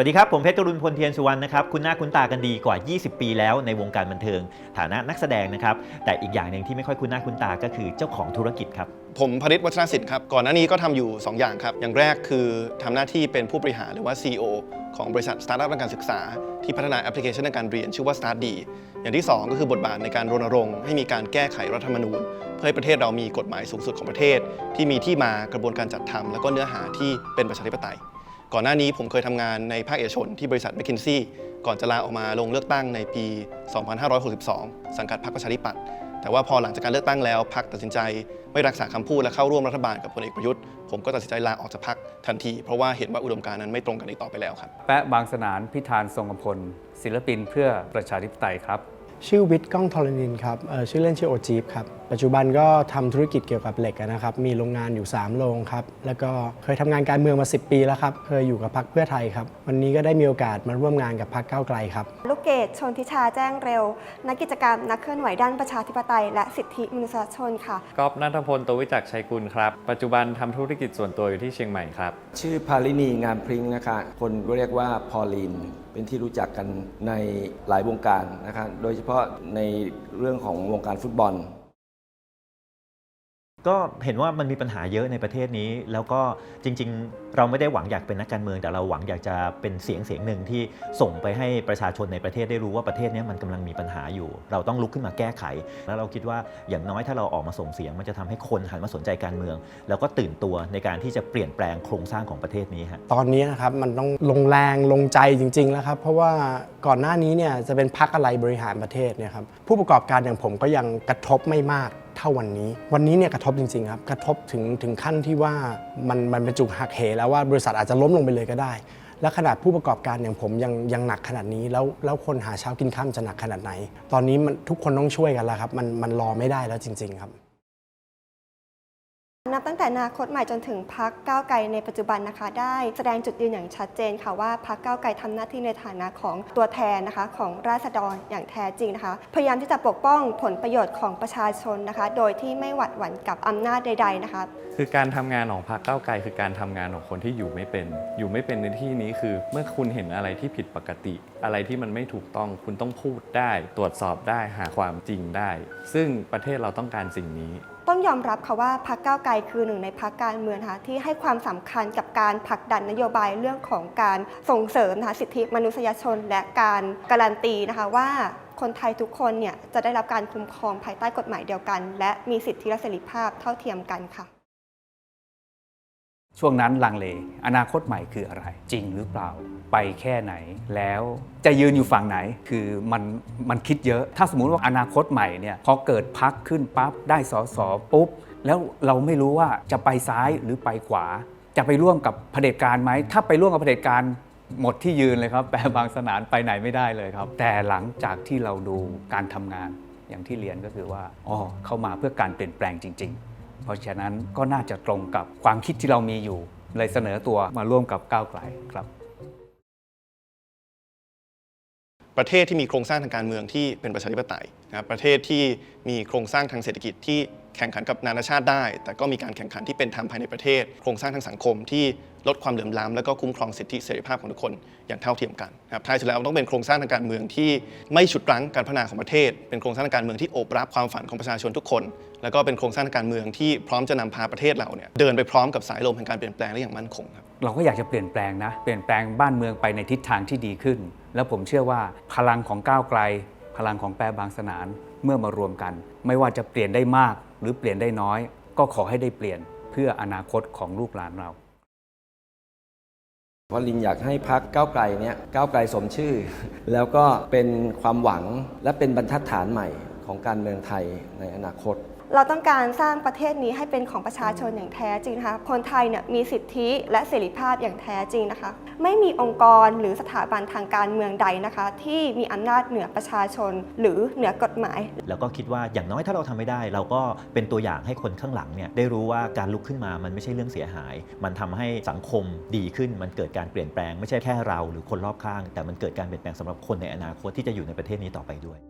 วัสดีครับ ผมเพชรรุณพลเทียนสุวรรณนะครับคุณหน้าคุณตากันดีกว่า 20 ปีแล้วในวงการบันเทิง ฐานะนักแสดงนะครับ แต่อีกอย่างหนึ่งที่ไม่ค่อยคุ้นหน้าคุ้นตาก็คือเจ้าของธุรกิจครับ ผมพริตวัฒนสิทธิ์ครับ ก่อนหน้านี้ก็ทำอยู่ 2 อย่างครับ อย่างแรกคือทำหน้าที่เป็นผู้บริหารหรือว่า CEO ของบริษัทสตาร์ทอัพด้านการศึกษา ที่พัฒนาแอปพลิเคชันในการเรียนชื่อว่า Start D อย่างที่ 2 ก็คือบทบาทในการรณรงค์ให้มีการแก้ไขรัฐธรรมนูญ เพื่อให้ประเทศเรามีกฎหมายสูงสุดของประเทศ ที่มีที่มากระบวนการจัดทำแล้วก็เนื้อหาที่เป็นประชาธิปไตย ก่อนหน้านี้ผมเคยทำงานในภาคเอกชนที่บริษัท m c k คินซี่ก่อนจะลาออกมาลงเลือกตั้งในปี 2562 สังกัดพรรคประชาธิปัตย์แต่ว่าพอหลังจากการเลือกตั้งแล้วพรรคตัดสินใจไม่รักษาคำพูดและเข้าร่วมรัฐบาลกับพลเอกประยุทธ์ผมก็ตัดสินใจลาออกจากพรรคทันที เพราะว่าเห็นว่าอุดมการณ์นั้นไม่ตรงกันอีกต่อไปแล้วครับ แปะบางสนานพิธานทรงพลศิลปินเพื่อประชาธิปไตยครับ ชื่อวิทย์ก้องธรณินครับเอ่อชื่อเล่นชื่อโอจีฟครับ ปัจจุบันก็ทำธุรกิจเกี่ยวกับเหล็กนะครับ มีโรงงานอยู่ 3 โรงครับ แล้วก็เคยทำงานการเมืองมา 10 ปีแล้วครับ เคยอยู่กับพรรคเพื่อไทยครับ วันนี้ก็ได้มีโอกาสมาร่วมงานกับพรรคก้าวไกลครับ ลูกเกดชนทิชาแจ้งเร็ว นักกิจกรรมนักเคลื่อนไหวด้านประชาธิปไตย และสิทธิมนุษยชนค่ะก๊อฟนัทพลตัววิจักรชัยกุลครับ ปัจจุบันทำธุรกิจส่วนตัวอยู่ที่เชียงใหม่ครับ ชื่อพาลินีงามพริ้งนะคะ คนก็เรียกว่าพอลิน เป็นที่รู้จักกันในหลายวงการนะครับโดยเฉพาะในเรื่องของวงการฟุตบอล ก็เห็นว่ามันมีปัญหาเยอะในประเทศนี้ แล้วก็จริง ๆ เราไม่ได้หวังอยากเป็นนักการเมือง แต่เราหวังอยากจะเป็นเสียงเสียงหนึ่งที่ส่งไปให้ประชาชนในประเทศได้รู้ว่าประเทศนี้มันกำลังมีปัญหาอยู่ เราต้องลุกขึ้นมาแก้ไข แล้วเราคิดว่าอย่างน้อยถ้าเราออกมาส่งเสียง มันจะทำให้คนหันมาสนใจการเมือง แล้วก็ตื่นตัวในการที่จะเปลี่ยนแปลงโครงสร้างของประเทศนี้ฮะตอนนี้นะครับมันต้องลงแรงลงใจจริง ๆ แล้วครับเพราะว่าก่อนหน้านี้เนี่ยจะเป็นพักอะไรบริหารประเทศเนี่ยครับผู้ประกอบการอย่างผมก็ยังกระทบไม่มาก เท่าวันนี้ วันนี้เนี่ยกระทบจริงๆครับกระทบถึงถึงขั้นที่ว่ามันมันเป็นจุกหักเหแล้วว่าบริษัทอาจจะล้มลงไปเลยก็ได้ และขนาดผู้ประกอบการอย่างผมยังยังหนักขนาดนี้แล้วแล้วคนหาเช้ากินข้ามจะหนักขนาดไหน ตอนนี้มันทุกคนต้องช่วยกันแล้วครับมันมันรอไม่ได้แล้วจริง ๆ ครับ นับตั้งแต่นาคตใหม่จนถึงพักก้าวไกลในปัจจุบันนะคะ ได้แสดงจุดยืนอย่างชัดเจนค่ะว่าพักก้าวไกลทำหน้าที่ในฐานะของตัวแทนนะคะ ของราษฎรอย่างแท้จริงนะคะ พยายามที่จะปกป้องผลประโยชน์ของประชาชนนะคะ โดยที่ไม่หวัดหวั่นกับอำนาจใด ๆนะคะ คือการทำงานของพรรคก้าวไกลคือการทำงานของคนที่อยู่ไม่เป็น อยู่ไม่เป็นในที่นี้คือ เมื่อคุณเห็นอะไรที่ผิดปกติ อะไรที่มันไม่ถูกต้องคุณต้องพูดได้ ตรวจสอบได้หาความจริงได้ ซึ่งประเทศเราต้องการสิ่งนี้ ต้องยอมรับค่ะว่าพรรคก้าวไกลคือหนึ่งในพรรคการเมืองนะคะที่ให้ความสำคัญกับการผลักดันนโยบายเรื่องของการส่งเสริมนะคะสิทธิมนุษยชน และการการันตีนะคะว่าคนไทยทุกคนเนี่ยจะได้รับการคุ้มครองภายใต้กฎหมายเดียวกัน และมีสิทธิและเสรีภาพเท่าเทียมกันค่ะ ช่วงนั้นลังเล อนาคตใหม่คืออะไร จริงหรือเปล่า ไปแค่ไหน แล้วจะยืนอยู่ฝั่งไหน คือมันมันคิดเยอะ ถ้าสมมุติว่าอนาคตใหม่เนี่ยพอเกิดพักขึ้นปั๊บได้สอสอปุ๊บ แล้วเราไม่รู้ว่าจะไปซ้ายหรือไปขวา จะไปร่วมกับเผด็จการไหม ถ้าไปร่วมกับเผด็จการหมดที่ยืนเลยครับ แปลบางสนานไปไหนไม่ได้เลยครับ แต่หลังจากที่เราดูการทำงานอย่างที่เรียนก็คือว่าอ๋อเข้ามาเพื่อการเปลี่ยนแปลงจริง ๆ เพราะฉะนั้นก็น่าจะตรงกับความคิดที่เรามีอยู่เลยเสนอตัวมาร่วมกับก้าวไกลครับ ประเทศที่มีโครงสร้างทางการเมืองที่เป็นประชาธิปไตยนะครับประเทศที่มีโครงสร้างทางเศรษฐกิจที่ แข่งขันกับนานาชาติได้ แต่ก็มีการแข่งขันที่เป็นธรรมภายในประเทศ โครงสร้างทางสังคมที่ลดความเหลื่อมล้ำแล้วก็คุ้มครองสิทธิเสรีภาพของทุกคนอย่างเท่าเทียมกันนะครับท้ายสุดแล้วต้องเป็นโครงสร้างทางการเมืองที่ไม่ฉุดรั้งการพัฒนาของประเทศ เป็นโครงสร้างทางการเมืองที่โอบรับความฝันของประชาชนทุกคน แล้วก็เป็นโครงสร้างทางการเมืองที่พร้อมจะนำพาประเทศเราเนี่ยเดินไปพร้อมกับสายลมแห่งการเปลี่ยนแปลงและอย่างมั่นคงครับเราก็อยากจะเปลี่ยนแปลงนะ เปลี่ยนแปลงบ้านเมืองไปในทิศทางที่ดีขึ้น แล้วผมเชื่อว่าพลังของก้าวไกล พลังของแปรบางสนานเมื่อมารวมกัน ไม่ว่าจะเปลี่ยนได้มาก หรือเปลี่ยนได้น้อย ก็ขอให้ได้เปลี่ยนเพื่ออนาคตของลูกหลานเราเพราะลินอยากให้พักก้าวไกลเนี่ยก้าวไกลสมชื่อ แล้วก็เป็นความหวังและเป็นบรรทัดฐานใหม่ของการเมืองไทยในอนาคต เราต้องการสร้างประเทศนี้ให้เป็นของประชาชนอย่างแท้จริงนะคะ คนไทยเนี่ยมีสิทธิและเสรีภาพอย่างแท้จริงนะคะ ไม่มีองค์กรหรือสถาบันทางการเมืองใดนะคะ ที่มีอำนาจเหนือประชาชนหรือเหนือกฎหมาย แล้วก็คิดว่าอย่างน้อยถ้าเราทำไม่ได้ เราก็เป็นตัวอย่างให้คนข้างหลังเนี่ยได้รู้ว่าการลุกขึ้นมามันไม่ใช่เรื่องเสียหาย มันทำให้สังคมดีขึ้น มันเกิดการเปลี่ยนแปลง ไม่ใช่แค่เราหรือคนรอบข้าง แต่มันเกิดการเปลี่ยนแปลงสำหรับคนในอนาคตที่จะอยู่ในประเทศนี้ต่อไปด้วย